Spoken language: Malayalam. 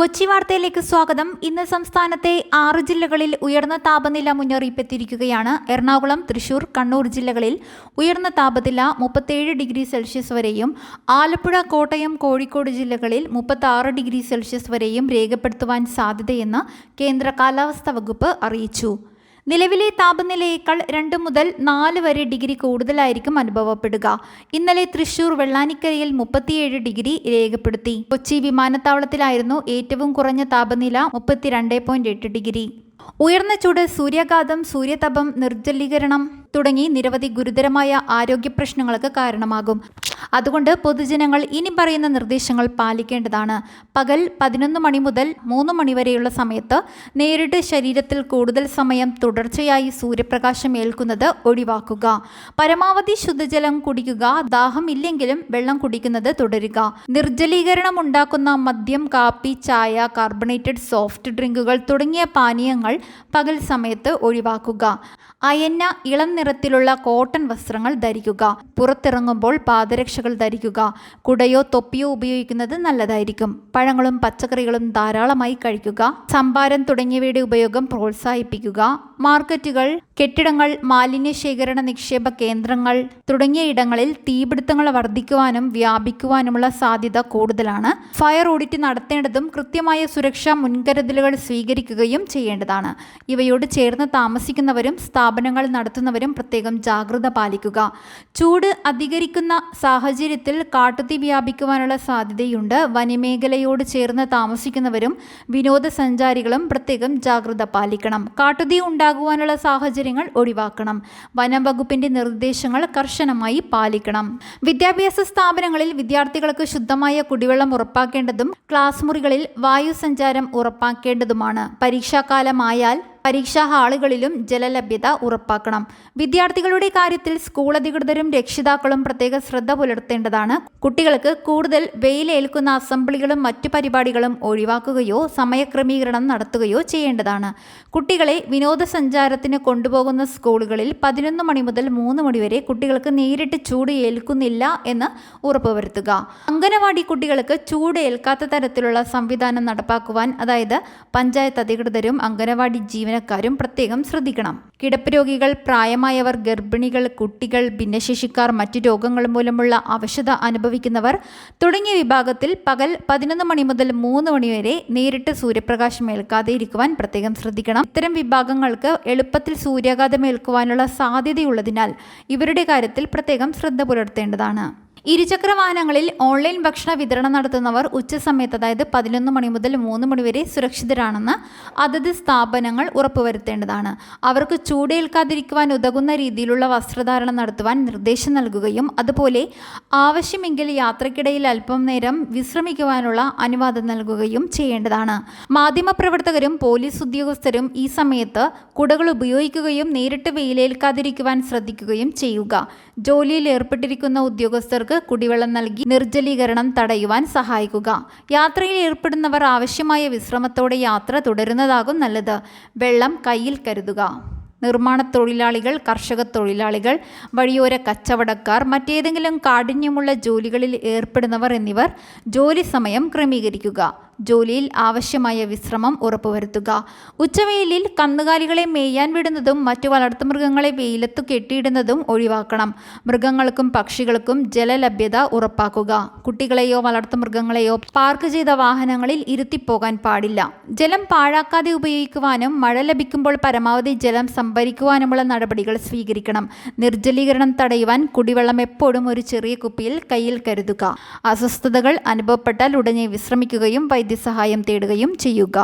കൊച്ചി വാർത്തയിലേക്ക് സ്വാഗതം. ഇന്ന് സംസ്ഥാനത്തെ ആറ് ജില്ലകളിൽ ഉയർന്ന താപനില മുന്നറിയിപ്പ് എത്തിയിരിക്കുകയാണ് എറണാകുളം തൃശൂർ കണ്ണൂർ ജില്ലകളിൽ ഉയർന്ന താപനില മുപ്പത്തേഴ് ഡിഗ്രി സെൽഷ്യസ് വരെയും ആലപ്പുഴ കോട്ടയം കോഴിക്കോട് ജില്ലകളിൽ മുപ്പത്തി ഡിഗ്രി സെൽഷ്യസ് വരെയും രേഖപ്പെടുത്തുവാൻ സാധ്യതയെന്ന് കേന്ദ്ര കാലാവസ്ഥാ വകുപ്പ് അറിയിച്ചു. നിലവിലെ താപനിലയേക്കാൾ രണ്ട് മുതൽ നാല് വരെ ഡിഗ്രി കൂടുതലായിരിക്കും അനുഭവപ്പെടുക. ഇന്നലെ തൃശൂർ വെള്ളാനിക്കരയിൽ മുപ്പത്തിയേഴ് ഡിഗ്രി രേഖപ്പെടുത്തി. കൊച്ചി വിമാനത്താവളത്തിലായിരുന്നു ഏറ്റവും കുറഞ്ഞ താപനില മുപ്പത്തിരണ്ട് ഡിഗ്രി. ഉയർന്ന ചൂട് സൂര്യാഘാതം സൂര്യതപം നിർജലീകരണം തുടങ്ങി നിരവധി ഗുരുതരമായ ആരോഗ്യ പ്രശ്നങ്ങൾക്ക് കാരണമാകും. അതുകൊണ്ട് പൊതുജനങ്ങൾ ഇനി പറയുന്ന നിർദ്ദേശങ്ങൾ പാലിക്കേണ്ടതാണ്. പകൽ പതിനൊന്ന് മണി മുതൽ മൂന്ന് മണിവരെയുള്ള സമയത്ത് നേരിട്ട് ശരീരത്തിൽ കൂടുതൽ സമയം തുടർച്ചയായി സൂര്യപ്രകാശം ഏൽക്കുന്നത് ഒഴിവാക്കുക. പരമാവധി ശുദ്ധജലം കുടിക്കുക ദാഹം ഇല്ലെങ്കിലും വെള്ളം കുടിക്കുന്നത് തുടരുക. നിർജലീകരണം ഉണ്ടാക്കുന്ന മദ്യം കാപ്പി ചായ കാർബണേറ്റഡ് സോഫ്റ്റ് ഡ്രിങ്കുകൾ തുടങ്ങിയ പാനീയങ്ങൾ പകൽ സമയത്ത് ഒഴിവാക്കുക. അയന്ന ഇളം നിറത്തിലുള്ള കോട്ടൺ വസ്ത്രങ്ങൾ ധരിക്കുക. പുറത്തിറങ്ങുമ്പോൾ പാദരക്ഷകൾ ധരിക്കുക. കുടയോ തൊപ്പിയോ ഉപയോഗിക്കുന്നത് നല്ലതായിരിക്കും. പഴങ്ങളും പച്ചക്കറികളും ധാരാളമായി കഴിക്കുക. സംഭാരം തുടങ്ങിയവയുടെ ഉപയോഗം പ്രോത്സാഹിപ്പിക്കുക. മാർക്കറ്റുകൾ കെട്ടിടങ്ങൾ മാലിന്യ ശേഖരണ നിക്ഷേപ കേന്ദ്രങ്ങൾ തുടങ്ങിയ ഇടങ്ങളിൽ തീപിടുത്തങ്ങൾ വർദ്ധിക്കുവാനും വ്യാപിക്കുവാനുമുള്ള സാധ്യത കൂടുതലാണ്. ഫയർ ഓഡിറ്റ് നടത്തേണ്ടതും കൃത്യമായ സുരക്ഷാ മുൻകരുതലുകൾ സ്വീകരിക്കുകയും ചെയ്യേണ്ടതാണ്. ഇവയോട് ചേർന്ന് താമസിക്കുന്നവരും സ്ഥാപനങ്ങൾ നടത്തുന്നവരും പ്രത്യേകം ജാഗ്രത പാലിക്കുക. ചൂട് അധികരിക്കുന്ന സാഹചര്യത്തിൽ കാട്ടുതീ വ്യാപിക്കുവാനുള്ള സാധ്യതയുണ്ട്. വനമേഖലയോട് ചേർന്ന് താമസിക്കുന്നവരും വിനോദസഞ്ചാരികളും പ്രത്യേകം ജാഗ്രത പാലിക്കണം. കാട്ടുതീ ഉണ്ടാകുവാനുള്ള സാഹചര്യങ്ങൾ ഒഴിവാക്കണം. വനം വകുപ്പിന്റെ നിർദ്ദേശങ്ങൾ കർശനമായി പാലിക്കണം. വിദ്യാഭ്യാസ സ്ഥാപനങ്ങളിൽ വിദ്യാർത്ഥികൾക്ക് ശുദ്ധമായ കുടിവെള്ളം ഉറപ്പാക്കേണ്ടതും ക്ലാസ് മുറികളിൽ വായു സഞ്ചാരം ഉറപ്പാക്കേണ്ടതുമാണ്. പരീക്ഷാകാലമായാൽ പരീക്ഷാ ഹാളുകളിലും ജലലഭ്യത ഉറപ്പാക്കണം. വിദ്യാർത്ഥികളുടെ കാര്യത്തിൽ സ്കൂൾ അധികൃതരും രക്ഷിതാക്കളും പ്രത്യേക ശ്രദ്ധ പുലർത്തേണ്ടതാണ്. കുട്ടികൾക്ക് കൂടുതൽ വെയിലേൽക്കുന്ന അസംബ്ലികളും മറ്റു പരിപാടികളും ഒഴിവാക്കുകയോ സമയക്രമീകരണം നടത്തുകയോ ചെയ്യേണ്ടതാണ്. കുട്ടികളെ വിനോദസഞ്ചാരത്തിന് കൊണ്ടുപോകുന്ന സ്കൂളുകളിൽ പതിനൊന്ന് മണി മുതൽ മൂന്ന് മണി വരെ കുട്ടികൾക്ക് നേരിട്ട് ചൂട് ഏൽക്കുന്നില്ല എന്ന് ഉറപ്പുവരുത്തുക. അംഗനവാടി കുട്ടികൾക്ക് ചൂട് ഏൽക്കാത്ത തരത്തിലുള്ള സംവിധാനം നടപ്പാക്കുവാൻ അതായത് പഞ്ചായത്ത് അധികൃതരും അംഗനവാടി ജീവൻ ജീവനക്കാരും പ്രത്യേകം ശ്രദ്ധിക്കണം. കിടപ്പ് രോഗികൾ പ്രായമായവർ ഗർഭിണികൾ കുട്ടികൾ ഭിന്നശേഷിക്കാർ മറ്റു രോഗങ്ങൾ മൂലമുള്ള അവശത അനുഭവിക്കുന്നവർ തുടങ്ങിയ വിഭാഗത്തിൽ പകൽ പതിനൊന്ന് മണി മുതൽ മൂന്ന് മണി വരെ നേരിട്ട് സൂര്യപ്രകാശം ഏൽക്കാതെ ഇരിക്കുവാൻ പ്രത്യേകം ശ്രദ്ധിക്കണം. ഇത്തരം വിഭാഗങ്ങൾക്ക് എളുപ്പത്തിൽ സൂര്യാഘാതം ഏൽക്കുവാനുള്ള സാധ്യതയുള്ളതിനാൽ ഇവരുടെ കാര്യത്തിൽ പ്രത്യേകം ശ്രദ്ധ പുലർത്തേണ്ടതാണ്. ഇരുചക്ര വാഹനങ്ങളിൽ ഓൺലൈൻ ഭക്ഷണ വിതരണം നടത്തുന്നവർ ഉച്ചസമയത്ത് അതായത് പതിനൊന്ന് മണി മുതൽ മൂന്ന് മണി വരെ സുരക്ഷിതരാണെന്ന് അതത് സ്ഥാപനങ്ങൾ ഉറപ്പുവരുത്തേണ്ടതാണ്. അവർക്ക് ചൂടേൽക്കാതിരിക്കുവാൻ ഉതകുന്ന രീതിയിലുള്ള വസ്ത്രധാരണം നടത്തുവാൻ നിർദ്ദേശം നൽകുകയും അതുപോലെ ആവശ്യമെങ്കിൽ യാത്രക്കിടയിൽ അല്പം നേരം വിശ്രമിക്കുവാനുള്ള അനുവാദം നൽകുകയും ചെയ്യേണ്ടതാണ്. മാധ്യമപ്രവർത്തകരും പോലീസ് ഉദ്യോഗസ്ഥരും ഈ സമയത്ത് കുടകൾ ഉപയോഗിക്കുകയും നേരിട്ട് വെയിലേൽക്കാതിരിക്കുവാൻ ശ്രദ്ധിക്കുകയും ചെയ്യുക. ജോലിയിൽ ഏർപ്പെട്ടിരിക്കുന്ന ഉദ്യോഗസ്ഥർക്ക് കുടിവെള്ളം നൽകി നിർജലീകരണം തടയുവാൻ സഹായിക്കുക. യാത്രയിൽ ഏർപ്പെടുന്നവർ ആവശ്യമായ വിശ്രമത്തോടെ യാത്ര തുടരുന്നതാകും നല്ലത്. വെള്ളം കയ്യിൽ കരുതുക. നിർമ്മാണ തൊഴിലാളികൾ കർഷക തൊഴിലാളികൾ വഴിയോര കച്ചവടക്കാർ മറ്റേതെങ്കിലും കാഠിന്യമുള്ള ജോലികളിൽ ഏർപ്പെടുന്നവർ എന്നിവർ ജോലി സമയം ക്രമീകരിക്കുക. ജോലിയിൽ ആവശ്യമായ വിശ്രമം ഉറപ്പുവരുത്തുക. ഉച്ചവെയിലിൽ കന്നുകാലികളെ മേയാൻ വിടുന്നതും മറ്റു വളർത്തുമൃഗങ്ങളെ വെയിലത്തു കെട്ടിയിടുന്നതും ഒഴിവാക്കണം. മൃഗങ്ങൾക്കും പക്ഷികൾക്കും ജലലഭ്യത ഉറപ്പാക്കുക. കുട്ടികളെയോ വളർത്തുമൃഗങ്ങളെയോ പാർക്ക് ചെയ്ത വാഹനങ്ങളിൽ ഇരുത്തിപ്പോകാൻ പാടില്ല. ജലം പാഴാക്കാതെ ഉപയോഗിക്കുവാനും മഴ ലഭിക്കുമ്പോൾ പരമാവധി ജലം സംഭരിക്കുവാനുമുള്ള നടപടികൾ സ്വീകരിക്കണം. നിർജലീകരണം തടയുവാൻ കുടിവെള്ളം എപ്പോഴും ഒരു ചെറിയ കുപ്പിയിൽ കയ്യിൽ കരുതുക. അസ്വസ്ഥതകൾ അനുഭവപ്പെട്ടാൽ ഉടനെ വിശ്രമിക്കുകയും വൈദ്യസഹായം തേടുകയും ചെയ്യുക